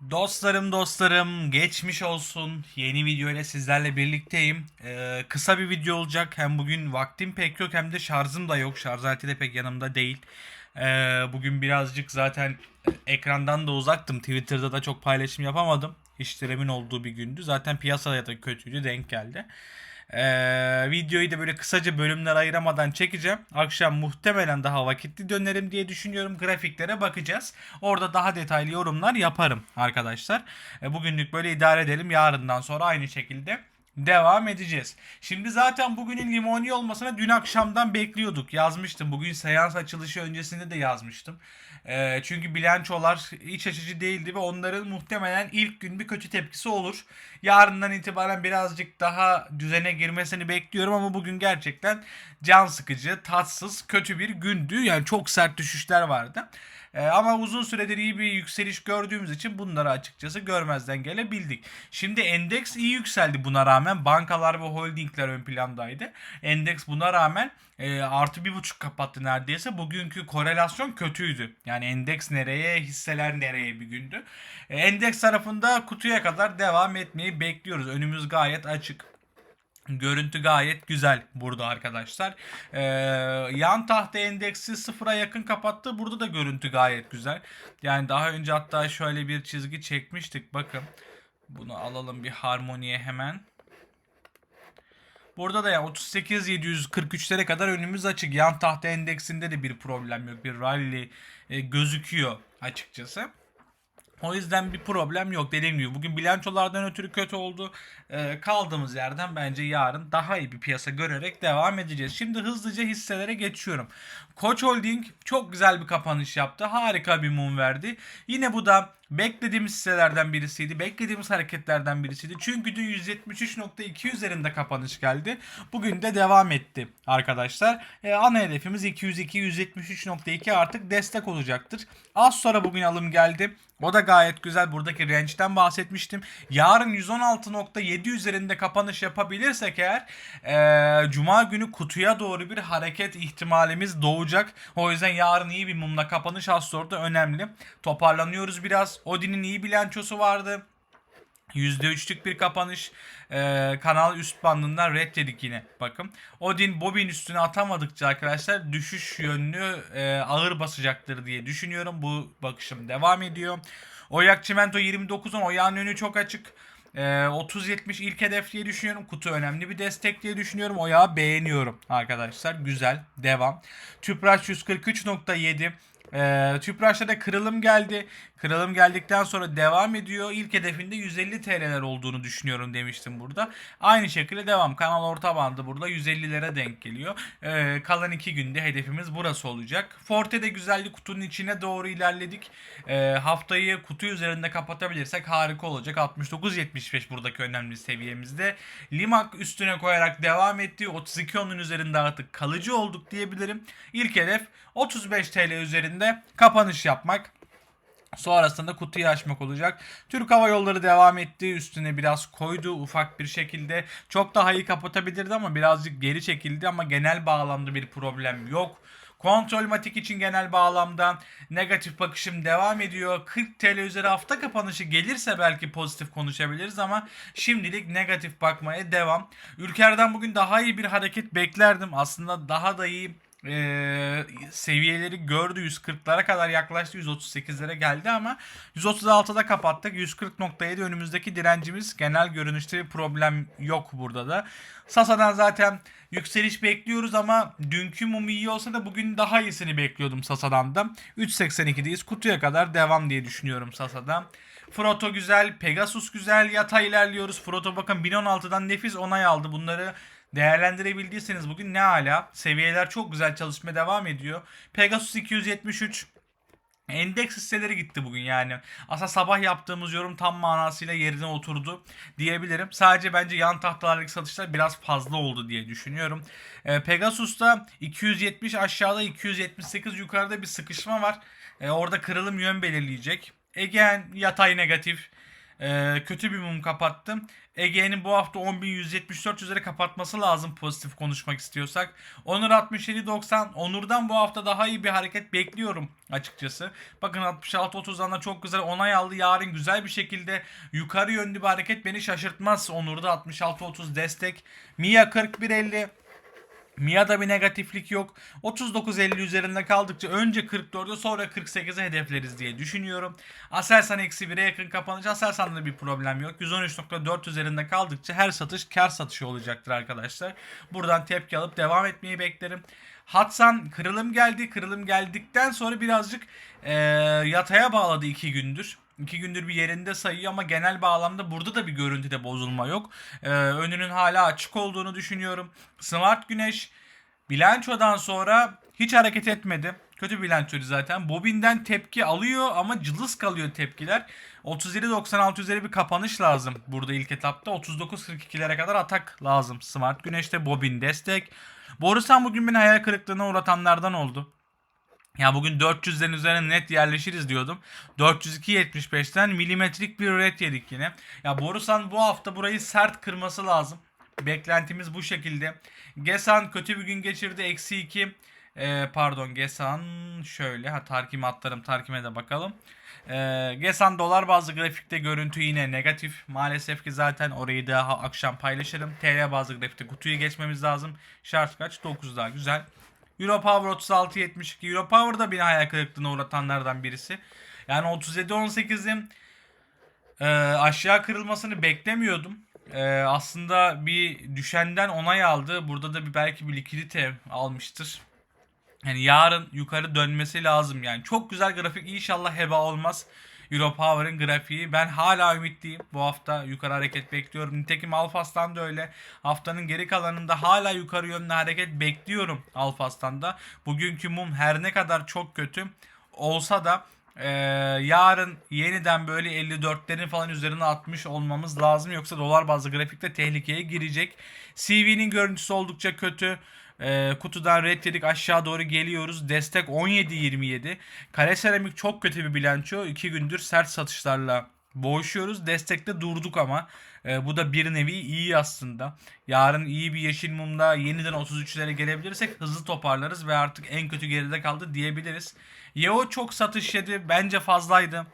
Dostlarım dostlarım geçmiş olsun. Yeni video ile sizlerle birlikteyim. Ee, kısa bir video olacak. Hem bugün vaktim pek yok hem de şarjım da yok. Şarj aleti de pek yanımda değil. Ee, bugün birazcık zaten ekrandan da uzaktım. Twitter'da da çok paylaşım yapamadım. İşlerimin olduğu bir gündü. Zaten piyasaya da kötüydü denk geldi. Ee, videoyu da böyle kısaca bölümler ayıramadan çekeceğim. Akşam muhtemelen daha vakitli dönerim diye düşünüyorum. Grafiklere bakacağız. Orada daha detaylı yorumlar yaparım arkadaşlar. Ee, bugünlük böyle idare edelim. Yarından sonra aynı şekilde devam edeceğiz. Şimdi zaten bugünün limoni olmasına dün akşamdan bekliyorduk. Yazmıştım. Bugün seans açılışı öncesinde de yazmıştım. Ee, çünkü bilançolar iç açıcı değildi ve onların muhtemelen ilk gün bir kötü tepkisi olur. Yarından itibaren birazcık daha düzene girmesini bekliyorum ama bugün gerçekten can sıkıcı, tatsız, kötü bir gündü. Yani çok sert düşüşler vardı. Ee, ama uzun süredir iyi bir yükseliş gördüğümüz için bunları açıkçası görmezden gelebildik. Şimdi endeks iyi yükseldi buna rağmen. Bankalar ve holdingler ön plandaydı. Endeks buna rağmen e, artı bir buçuk kapattı neredeyse. Bugünkü korelasyon kötüydü. Yani endeks nereye, hisseler nereye bir gündü. E, endeks tarafında kutuya kadar devam etmeyi bekliyoruz. Önümüz gayet açık. Görüntü gayet güzel burada arkadaşlar. Ee, yan tahta endeksi sıfıra yakın kapattı. Burada da görüntü gayet güzel. Yani daha önce hatta şöyle bir çizgi çekmiştik. Bakın. Bunu alalım bir harmoniye hemen. Burada da ya 38.743'lere kadar önümüz açık. Yan tahta endeksinde de bir problem yok. Bir rally e, gözüküyor açıkçası. O yüzden bir problem yok. Dediğim gibi bugün bilançolardan ötürü kötü oldu. Ee, kaldığımız yerden bence yarın daha iyi bir piyasa görerek devam edeceğiz. Şimdi hızlıca hisselere geçiyorum. Koç Holding çok güzel bir kapanış yaptı. Harika bir mum verdi. Yine bu da beklediğimiz hisselerden birisiydi. Beklediğimiz hareketlerden birisiydi. Çünkü dün 173.2 üzerinde kapanış geldi. Bugün de devam etti arkadaşlar. Ee, ana hedefimiz 202 173.2 artık destek olacaktır. Az sonra bugün alım geldi. O da gayet güzel. Buradaki range'den bahsetmiştim. Yarın 116.7 üzerinde kapanış yapabilirsek eğer ee, Cuma günü kutuya doğru bir hareket ihtimalimiz doğacak. O yüzden yarın iyi bir mumla kapanış az sonra da önemli. Toparlanıyoruz biraz. Odin'in iyi bilançosu vardı. %3'lük bir kapanış. Ee, kanal üst bandından red dedik yine. Bakın. Odin Bobin üstüne atamadıkça arkadaşlar düşüş yönlü e, ağır basacaktır diye düşünüyorum. Bu bakışım devam ediyor. Oyak Çimento 29'un oyağın önü çok açık. Ee, 30-70 ilk hedef diye düşünüyorum. Kutu önemli bir destek diye düşünüyorum. Oyağı beğeniyorum arkadaşlar. Güzel. Devam. Tüpraş 143.7 ee, Tüpraş'ta da kırılım geldi. Kırılım geldikten sonra devam ediyor. İlk hedefinde 150 TL'ler olduğunu düşünüyorum demiştim burada. Aynı şekilde devam. Kanal orta bandı burada 150'lere denk geliyor. Ee, kalan iki günde hedefimiz burası olacak. Forte de güzellik kutunun içine doğru ilerledik. Ee, haftayı kutu üzerinde kapatabilirsek harika olacak. 69.75 buradaki önemli seviyemizde. Limak üstüne koyarak devam etti. 32 onun üzerinde artık kalıcı olduk diyebilirim. İlk hedef 35 TL üzerinde kapanış yapmak. Sonrasında kutuyu açmak olacak. Türk Hava Yolları devam etti. Üstüne biraz koydu ufak bir şekilde. Çok daha iyi kapatabilirdi ama birazcık geri çekildi ama genel bağlamda bir problem yok. Kontrol matik için genel bağlamda negatif bakışım devam ediyor. 40 TL üzeri hafta kapanışı gelirse belki pozitif konuşabiliriz ama şimdilik negatif bakmaya devam. Ülker'den bugün daha iyi bir hareket beklerdim. Aslında daha da iyi e, seviyeleri gördü. 140'lara kadar yaklaştı. 138'lere geldi ama 136'da kapattık. 140.7 önümüzdeki direncimiz. Genel görünüşte bir problem yok burada da. Sasa'dan zaten yükseliş bekliyoruz ama dünkü mum iyi olsa da bugün daha iyisini bekliyordum Sasa'dan da. 3.82'deyiz kutuya kadar devam diye düşünüyorum Sasa'dan. Froto güzel, Pegasus güzel, yatay ilerliyoruz. Froto bakın 1016'dan nefis onay aldı. Bunları değerlendirebildiyseniz bugün ne ala. Seviyeler çok güzel çalışmaya devam ediyor. Pegasus 273 Endeks hisseleri gitti bugün yani. Aslında sabah yaptığımız yorum tam manasıyla yerine oturdu diyebilirim. Sadece bence yan tahtalardaki satışlar biraz fazla oldu diye düşünüyorum. Ee, Pegasus'ta 270 aşağıda 278 yukarıda bir sıkışma var. Ee, orada kırılım yön belirleyecek. Egen yatay negatif. Ee, kötü bir mum kapattım. Ege'nin bu hafta 10.174 üzeri kapatması lazım pozitif konuşmak istiyorsak. Onur 67.90. Onur'dan bu hafta daha iyi bir hareket bekliyorum açıkçası. Bakın 66.30'dan da çok güzel onay aldı. Yarın güzel bir şekilde yukarı yönlü bir hareket beni şaşırtmaz. Onur'da 66.30 destek. Mia 41.50. Mia'da bir negatiflik yok. 39.50 üzerinde kaldıkça önce 44'e sonra 48'e hedefleriz diye düşünüyorum. Aselsan eksi 1'e yakın kapanış. Aselsan'da bir problem yok. 113.4 üzerinde kaldıkça her satış kar satışı olacaktır arkadaşlar. Buradan tepki alıp devam etmeyi beklerim. Hatsan kırılım geldi. Kırılım geldikten sonra birazcık eee, yataya bağladı 2 gündür. 2 gündür bir yerinde sayıyor ama genel bağlamda burada da bir görüntüde bozulma yok. Ee, önünün hala açık olduğunu düşünüyorum. Smart Güneş bilançodan sonra hiç hareket etmedi. Kötü bilançoydu zaten. Bobin'den tepki alıyor ama cılız kalıyor tepkiler. 37.96 üzeri bir kapanış lazım burada ilk etapta. 39.42'lere kadar atak lazım. Smart Güneş'te Bobin destek. Borusan bugün beni hayal kırıklığına uğratanlardan oldu. Ya bugün 400'lerin üzerine net yerleşiriz diyordum. 402.75'ten milimetrik bir red yedik yine. Ya Borusan bu hafta burayı sert kırması lazım. Beklentimiz bu şekilde. Gesan kötü bir gün geçirdi. Eksi 2. Ee, pardon Gesan şöyle. Ha Tarkim atlarım. Tarkim'e de bakalım. Ee, Gesan dolar bazlı grafikte görüntü yine negatif. Maalesef ki zaten orayı daha akşam paylaşırım. TL bazlı grafikte kutuyu geçmemiz lazım. Şart kaç? 9 daha güzel. Europower 36.72. Europower da beni hayal kırıklığına uğratanlardan birisi. Yani 37.18'in e, aşağı kırılmasını beklemiyordum. E, aslında bir düşenden onay aldı. Burada da bir belki bir likidite almıştır. Yani yarın yukarı dönmesi lazım yani. Çok güzel grafik inşallah heba olmaz. Europower'ın grafiği. Ben hala ümitliyim. Bu hafta yukarı hareket bekliyorum. Nitekim Alfas'tan da öyle. Haftanın geri kalanında hala yukarı yönlü hareket bekliyorum Alfas'tan da. Bugünkü mum her ne kadar çok kötü olsa da ee, yarın yeniden böyle 54'lerin falan üzerine atmış olmamız lazım. Yoksa dolar bazlı grafikte tehlikeye girecek. CV'nin görüntüsü oldukça kötü. Ee, kutudan red yedik aşağı doğru geliyoruz. Destek 17.27. Kare seramik çok kötü bir bilanço. 2 gündür sert satışlarla boğuşuyoruz. Destekte durduk ama. Ee, bu da bir nevi iyi aslında. Yarın iyi bir yeşil mumla yeniden 33'lere gelebilirsek hızlı toparlarız ve artık en kötü geride kaldı diyebiliriz. Yeo çok satış yedi. Bence fazlaydı.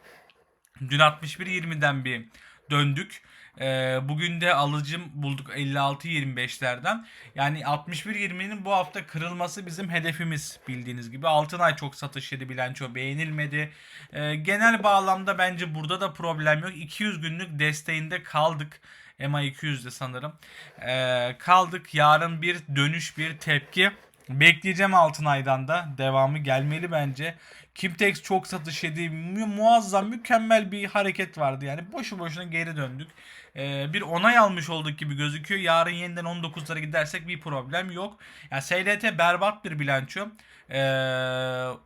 Dün 61.20'den bir döndük. Ee, bugün de alıcım bulduk 56-25'lerden. Yani 61-20'nin bu hafta kırılması bizim hedefimiz bildiğiniz gibi. Altınay çok satış yedi bilanço beğenilmedi. Ee, genel bağlamda bence burada da problem yok. 200 günlük desteğinde kaldık. EMA 200'de sanırım. Ee, kaldık. Yarın bir dönüş bir tepki. Bekleyeceğim Altınay'dan da. Devamı gelmeli bence. Kimtex çok satış yedi. Mu- muazzam mükemmel bir hareket vardı. Yani boşu boşuna geri döndük. Ee, bir onay almış olduk gibi gözüküyor. Yarın yeniden 19'lara gidersek bir problem yok. Yani SLT berbat bir bilanço. Ee,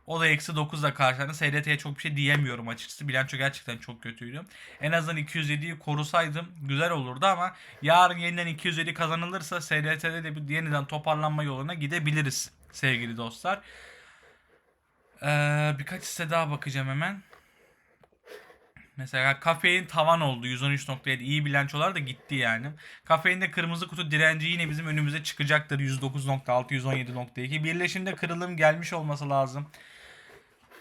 o da eksi 9'la karşılandı. SLT'ye çok bir şey diyemiyorum açıkçası. Bilanço gerçekten çok kötüydü. En azından 207'yi korusaydım güzel olurdu ama yarın yeniden 207 kazanılırsa SLT'de de bir yeniden toparlanma yoluna gidebiliriz sevgili dostlar. Ee, birkaç hisse daha bakacağım hemen. Mesela kafein tavan oldu 113.7 iyi bilançolar da gitti yani. Kafeinde kırmızı kutu direnci yine bizim önümüze çıkacaktır 109.6 117.2. Birleşimde kırılım gelmiş olması lazım.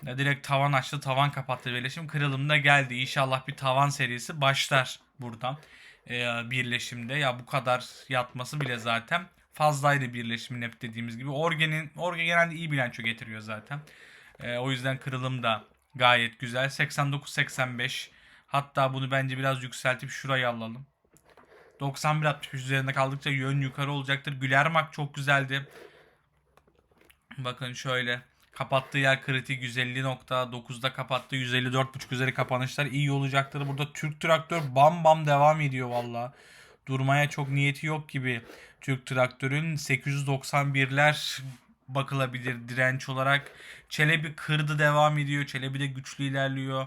Ya direkt tavan açtı tavan kapattı birleşim kırılımda geldi. İnşallah bir tavan serisi başlar buradan. Ee, birleşimde ya bu kadar yatması bile zaten fazlaydı birleşimin hep dediğimiz gibi. Orge'nin Orge genelde iyi bilanço getiriyor zaten. Ee, o yüzden kırılım da gayet güzel. 89-85. Hatta bunu bence biraz yükseltip şurayı alalım. 91-65 üzerinde kaldıkça yön yukarı olacaktır. Gülermak çok güzeldi. Bakın şöyle. Kapattığı yer kritik 150.9'da kapattı. 154.5 üzeri kapanışlar iyi olacaktır. Burada Türk Traktör bam bam devam ediyor valla. Durmaya çok niyeti yok gibi. Türk Traktör'ün 891'ler bakılabilir direnç olarak. Çelebi kırdı devam ediyor. Çelebi de güçlü ilerliyor.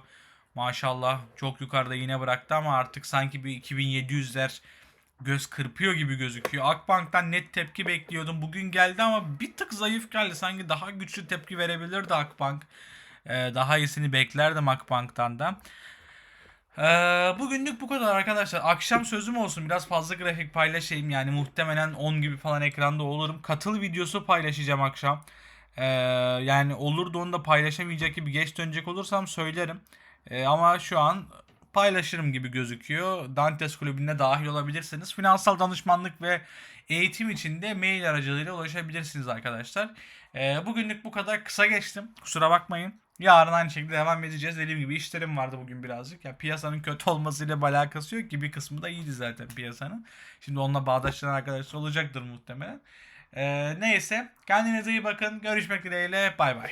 Maşallah çok yukarıda yine bıraktı ama artık sanki bir 2700'ler göz kırpıyor gibi gözüküyor. Akbank'tan net tepki bekliyordum. Bugün geldi ama bir tık zayıf geldi. Sanki daha güçlü tepki verebilirdi Akbank. Ee, daha iyisini beklerdim Akbank'tan da. Ee, bugünlük bu kadar arkadaşlar. Akşam sözüm olsun. Biraz fazla grafik paylaşayım. Yani muhtemelen 10 gibi falan ekranda olurum. Katıl videosu paylaşacağım akşam. Ee, yani olur da onu da paylaşamayacak gibi geç dönecek olursam söylerim. Ee, ama şu an paylaşırım gibi gözüküyor. Dantes kulübüne dahil olabilirsiniz. Finansal danışmanlık ve eğitim için de mail aracılığıyla ulaşabilirsiniz arkadaşlar. Ee, bugünlük bu kadar kısa geçtim. Kusura bakmayın. Yarın aynı şekilde devam edeceğiz. Dediğim gibi işlerim vardı bugün birazcık. Ya piyasanın kötü olmasıyla bir alakası yok ki bir kısmı da iyiydi zaten piyasanın. Şimdi onunla bağdaşlanan arkadaşlar olacaktır muhtemelen. Ee, neyse kendinize iyi bakın. Görüşmek dileğiyle. Bay bay.